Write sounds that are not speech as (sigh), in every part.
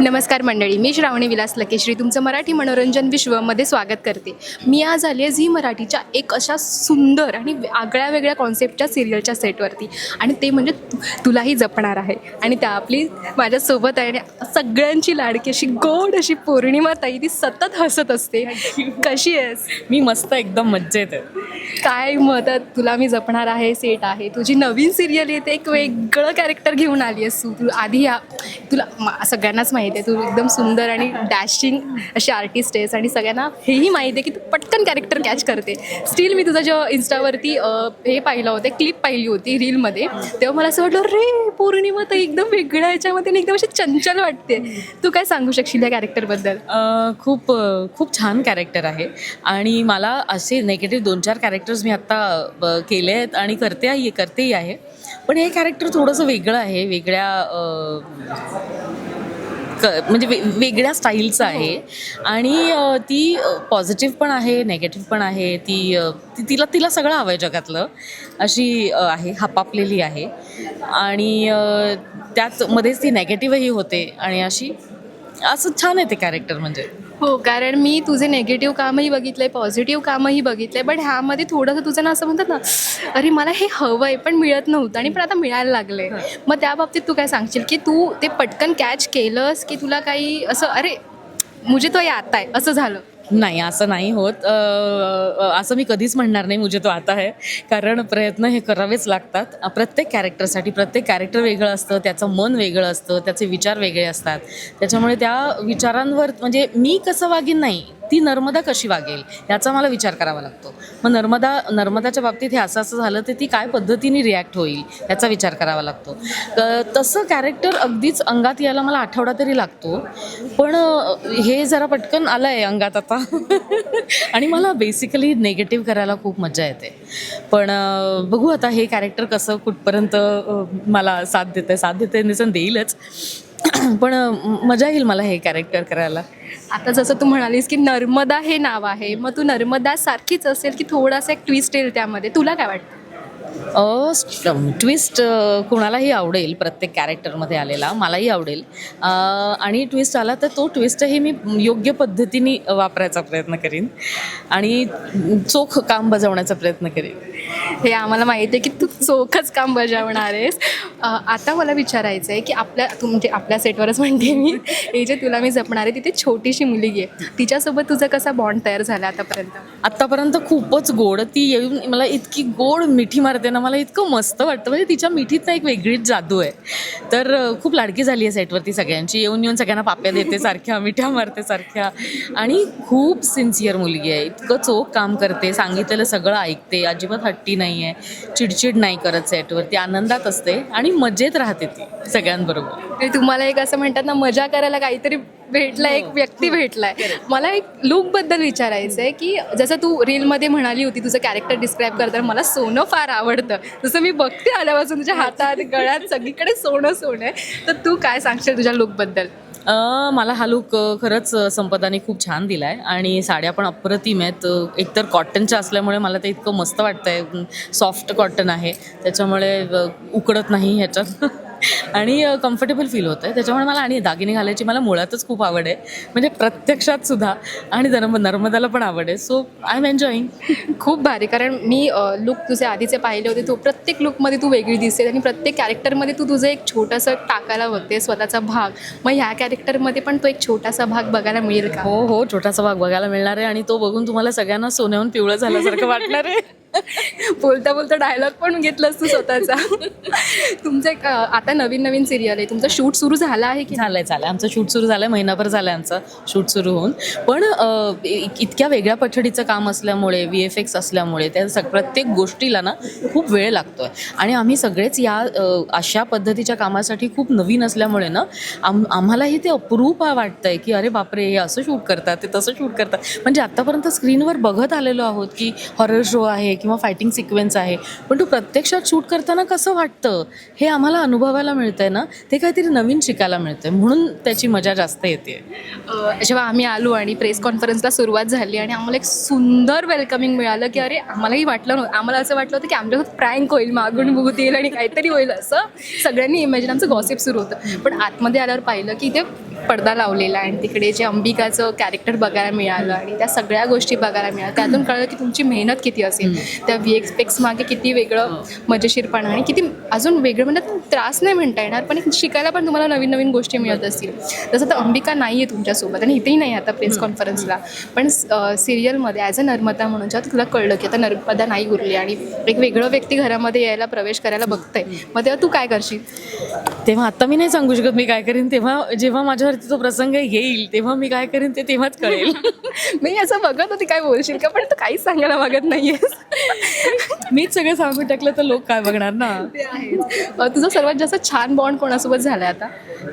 नमस्कार मंडळी मी श्रावणी विलास लकेश्री तुमचं मराठी मनोरंजन विश्वमध्ये स्वागत करते. मी आज आली आहे झी मराठीच्या एक अशा सुंदर आणि आगळ्या वेगळ्या कॉन्सेप्टच्या सिरियलच्या सेटवरती आणि ते म्हणजे तु- तुलाही जपणार आहे. आणि त्या आपली माझ्यासोबत आहे आणि सगळ्यांची लाडकी अशी गोड अशी पौर्णिमा ताई ती सतत हसत असते. कशी आहेस? मी मस्त एकदम मज्जेत आहे. काय मत तुला मी जपणार आहे सेट आहे? तुझी नवीन सिरियल येते एक वेगळं कॅरेक्टर घेऊन आली आहेस तू. तू आधी या तुला सगळ्यांनाच माहिती आहे तू एकदम सुंदर आणि डॅशिंग अशी आर्टिस्ट आहेस आणि सगळ्यांना हेही माहिती आहे की तू पटकन कॅरेक्टर कॅच करते. स्टील मी तुझं जेव्हा इंस्टावरती हे पाहिलं होतं क्लिप पाहिली होती रीलमध्ये तेव्हा मला असं वाटलं रे पौर्णिमा तर एकदम वेगळ्या ह्याच्यामध्ये एकदम अशी चंचल वाटते. तू काय सांगू शकशील या कॅरेक्टरबद्दल खूप खूप छान कॅरेक्टर आहे. आणि मला असे नेगेटिव्ह दोन चार कॅरेक्टर कॅरेक्टर्स मी आत्ता केले आहेत आणि करते आहे करतेही आहे. पण हे कॅरेक्टर थोडंसं वेगळं आहे वेगळ्या क म्हणजे वे वेगळ्या स्टाईलचं आहे. आणि ती पॉझिटिव्ह पण आहे नेगेटिव्ह पण आहे. ती तिला तिला सगळं हवं आहे जगातलं. अशी आहे हापापलेली आहे. आणि अ, त्याच मध्येच ती नेगेटिव्हही होते. आणि अशी असं छान आहे ते कॅरेक्टर म्हणजे. हो कारण मी तुझे नेगेटिव्ह कामही बघितलंय पॉझिटिव्ह कामही बघितलंय बट ह्यामध्ये थोडंसं तुझं ना असं म्हणतात ना अरे मला हे हवं आहे पण मिळत नव्हतं आणि पण आता मिळायला लागलंय. मग त्या बाबतीत तू काय सांगशील? की तू ते पटकन कॅच केलंस की तुला काही असं अरे मुझे तो आता आहे असं झालं. नाही असं नाही होत. असं मी कधीच म्हणणार नाही मुझे तो आता आहे कारण प्रयत्न हे करावेच लागतात. प्रत्येक कॅरेक्टरसाठी प्रत्येक कॅरेक्टर वेगळं असतं त्याचं मन वेगळं असतं त्याचे विचार वेगळे असतात. त्याच्यामुळे त्या विचारांवर म्हणजे मी कसं वागीन नाही ती नर्मदा कशी वागेल याचा मला विचार करावा लागतो. मग नर्मदा नर्मदाच्या बाबतीत हे असं असं झालं तर ती काय पद्धतीने रिॲक्ट होईल याचा विचार करावा लागतो. तसं कॅरेक्टर अगदीच अंगात यायला मला आठवडा तरी लागतो पण हे जरा पटकन आलं आहे अंगात आता. (laughs) आणि मला बेसिकली नेगेटिव्ह करायला खूप मजा येते. पण बघू आता हे कॅरेक्टर कसं कुठपर्यंत मला साथ देतं साथ देते निसन देईलच (clears throat) पण मजा येईल मला हे कॅरेक्टर करायला. आता जसं तू म्हणालीस की नर्मदा हे नाव आहे मग तू नर्मदा सारखीच असेल की थोडासा एक ट्विस्ट येईल त्यामध्ये. तुला काय वाटतं? ट्विस्ट कुणालाही आवडेल प्रत्येक कॅरेक्टरमध्ये आलेला मलाही आवडेल. अ, आणि ट्विस्ट आला तर तो ट्विस्टही मी योग्य पद्धतीने वापरायचा प्रयत्न करीन. आणि चोख काम बजावण्याचा प्रयत्न करीन. हे आम्हाला माहिती आहे की तू चोखच काम बजावणार आहेस. आता मला विचारायचं आहे की आपल्या तू म्हणजे आपल्या सेटवरच म्हणते मी. हे जे तुला मी जपणार आहे तिथे छोटीशी मुलगी आहे. तिच्यासोबत तुझा कसा बॉन्ड तयार झाला आतापर्यंत? आत्तापर्यंत खूपच गोड. ती येऊन मला इतकी गोड मिठी मारते ना मला इतकं मस्त वाटतं. म्हणजे तिच्या मिठीत ना एक वेगळीच जादू आहे. तर खूप लाडकी झाली आहे सेटवरती सगळ्यांची. येऊन येऊन सगळ्यांना पाप्या देते सारख्या (laughs) मिठ्या मारते सारख्या. आणि खूप सिन्सिअर मुलगी आहे. इतकं चोख काम करते सांगितलेलं सगळं ऐकते. अजिबात हट्टी नाही. आहे चिडचिड नाही करत सेटवरती. आनंदात असते आणि मजेत राहते ती सगळ्यांबरोबर. तुम्हाला एक असं म्हणतात ना मजा करायला काहीतरी भेटला एक व्यक्ती भेटलाय. मला एक लुकबद्दल विचारायचं आहे की जसं तू रीलमध्ये म्हणाली होती तुझं कॅरेक्टर डिस्क्राईब करताना मला सोनं फार आवडतं. जसं मी बघते आल्यापासून तुझ्या हातात गळ्यात सगळीकडे सोनं सोनं आहे. तर तू काय सांगशील तुझ्या लुकबद्दल मला हा लुक खरंच संपदाने खूप छान दिला आहे आणि साड्या पण अप्रतिम आहेत. एकतर कॉटनच्या असल्यामुळे मला ते इतकं मस्त वाटतं आहे सॉफ्ट कॉटन आहे. त्याच्यामुळे उकडत नाही ह्याच्यात. (laughs) आणि कम्फर्टेबल फील होतं आहे त्याच्यामुळे मला आणि दागिने घालायची मला मुळातच खूप आवड आहे. म्हणजे प्रत्यक्षात सुद्धा आणि नर्म नर्मदाला पण आवड आहे. सो आय एम एन्जॉईंग खूप भारी. कारण मी लुक तुझे आधीचे पाहिले होते. तू प्रत्येक लुकमध्ये तू वेगळी दिसते आणि प्रत्येक कॅरेक्टरमध्ये तू तुझं एक छोटंसं टाकायला बघते स्वतःचा भाग. मग ह्या कॅरेक्टरमध्ये पण तो एक छोटासा भाग बघायला मिळेल का? हो हो. छोटासा भाग बघायला मिळणार आहे आणि तो बघून तुम्हाला सगळ्यांना सोन्याहून पिवळं झाल्यासारखं वाटणार आहे. (laughs) बोलता बोलता डायलॉग पण घेतलास तू स्वतःचा. तुमचं एक अ, आता नवीन नवीन सिरियल आहे. तुमचं शूट सुरू झालं आहे की झालंय झालंय. आमचं शूट सुरू झालंय. महिनाभर झालंय आमचं शूट सुरू होऊन. पण अ, इ- इतक्या वेगळ्या पठडीचं काम असल्यामुळे व्ही एफ एक्स असल्यामुळे त्या सग प्रत्येक गोष्टीला ना खूप वेळ लागतोय. आणि आम्ही सगळेच या अ, अशा पद्धतीच्या कामासाठी खूप नवीन असल्यामुळे ना आम आम्हालाही ते अप्रूप वाटतंय की अरे बापरे हे असं शूट करतात ते तसं शूट करतात. म्हणजे आत्तापर्यंत स्क्रीनवर बघत आलेलो आहोत की हॉरर शो आहे किंवा फायटिंग सिक्वेन्स आहे. पण तो प्रत्यक्षात शूट करताना कसं वाटतं? हे आम्हाला अनुभवायला मिळतं आहे ना? ते काहीतरी नवीन शिकायला मिळतं आहे म्हणून त्याची मजा जास्त येते. जेव्हा आम्ही आलो आणि प्रेस कॉन्फरन्सला सुरुवात झाली आणि आम्हाला एक सुंदर वेलकमिंग मिळालं की अरे आम्हालाही वाटलं नव्हतं. आम्हाला असं वाटलं होतं की आमच्यासोबत प्रँक होईल मागून भूत येईल आणि काहीतरी होईल असं सगळ्यांनी इमॅजिन आमचं गॉसिप सुरू होतं. पण आतमध्ये आल्यावर पाहिलं की ते पडदा लावलेला आहे आणि तिकडे जे अंबिकाचं कॅरेक्टर बघायला मिळालं आणि त्या सगळ्या गोष्टी बघायला मिळाल्या. त्यातून कळलं की तुमची मेहनत किती असेल. त्या व्ही एक्स मागे किती वेगळं मजेशीरपणा आणि किती अजून वेगळं म्हणजे त्रास नाही म्हणता येणार पण शिकायला पण तुम्हाला नवीन नवीन गोष्टी मिळत असतील. तसं तर अंबिका नाही आहे तुमच्यासोबत आणि इथेही नाही आता प्रेस कॉन्फरन्सला पण सिरियलमध्ये ॲज अ नर्मदा म्हणून जेव्हा तुला कळलं की आता नर्मदा नाही उरली आणि एक वेगळं व्यक्ती घरामध्ये यायला प्रवेश करायला बघतंय मग तेव्हा तू काय करशील? तेव्हा आता मी नाही सांगू शकत मी काय करीन. तेव्हा जेव्हा माझ्यावरती तो प्रसंग येईल तेव्हा मी काय करीन ते तेव्हाच कळेल. (laughs) मी असं बघत होती काय बोलशील का? पण तू काहीच सांगायला मागत नाहीयेस. (laughs) मीच सगळं सांगून टाकलं तर लोक काय बघणार ना? अ, तुझा सर्वात जास्त छान बॉन्ड कोणासोबत झालाय आता?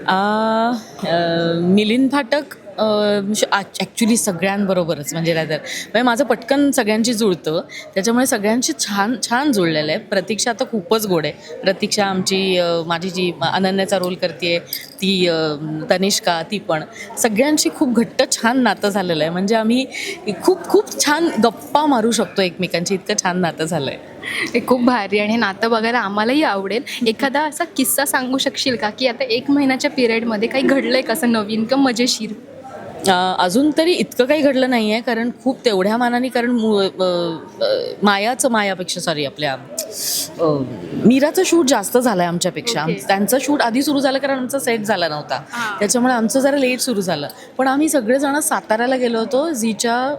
आ, अ, मिलिंद फाटक. ॲक्च्युली म्हणजे सगळ्यांबरोबरच म्हणजे रादर म्हणजे माझं पटकन सगळ्यांशी जुळतं. त्याच्यामुळे सगळ्यांशी छान छान जुळलेलं आहे. प्रतीक्षा आता खूपच गोड आहे. प्रतीक्षा आमची माझी जी अनन्याचा रोल करते ती तनिष्का ती पण. सगळ्यांशी खूप घट्ट छान नातं झालेलं आहे. म्हणजे आम्ही खूप खूप छान गप्पा मारू शकतो एकमेकांची इतकं छान नातं झालं आहे हे खूप भारी आणि हे नातं बघायला आम्हालाही आवडेल. एखादा असा किस्सा सांगू शकशील का? की आता एक महिन्याच्या पिरियडमध्ये काही घडलं आहे कसं नवीन का मजेशीर? अजून तरी इतकं काही घडलं नाही आहे कारण खूप तेवढ्या मानाने कारण मु- मायाचं मायापेक्षा सॉरी आपल्या मीराचं शूट जास्त झालं आहे आमच्यापेक्षा. त्यांचं शूट आधी सुरू झालं कारण आमचा सेट झाला नव्हता. त्याच्यामुळे आमचं जरा लेट सुरू झालं. पण आम्ही सगळेजण साताऱ्याला गेलो होतो झीच्या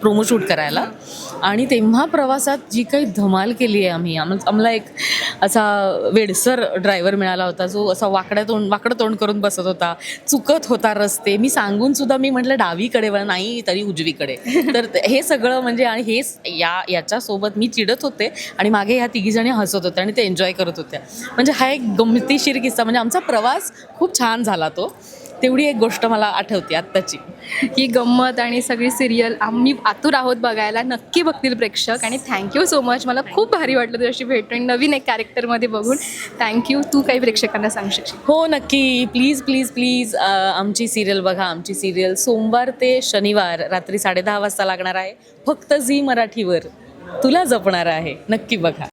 प्रोमो शूट करायला. आणि तेव्हा प्रवासात जी काही धमाल केली आहे आम्ही आम आम्हाला एक असा वेडसर ड्रायव्हर मिळाला होता जो असा वाकड्या तोंड वाकडं तोंड करून बसत होता चुकत होता रस्ते. मी सांगून सुद्धा मी म्हटलं डावीकडे नाही तरी उजवीकडे. तर हे सगळं म्हणजे आणि हे स- या याच्यासोबत मी चिडत होते. आणि मागे ह्या तिघीजणी हसत होत्या आणि ते एन्जॉय करत होत्या. म्हणजे हा एक गमतीशीर किस्सा म्हणजे आमचा प्रवास खूप छान झाला तो. तेवढी एक गोष्ट मला आठवते आत्ताची. ही गंमत आणि सगळी सिरियल आम्ही आतुर आहोत बघायला नक्की बघतील प्रेक्षक. आणि थँक्यू सो मच मला खूप भारी वाटलं तुझ्याशी भेटून आणि नवीन एक कॅरेक्टरमध्ये बघून. थँक्यू तू काही प्रेक्षकांना सांगू शकशील? हो नक्की. प्लीज प्लीज प्लीज आमची सिरियल बघा. आमची सिरियल सोमवार ते शनिवार रात्री साडेदहा वाजता लागणार आहे. फक्त झी मराठीवर. तुला जपणार आहे. नक्की बघा.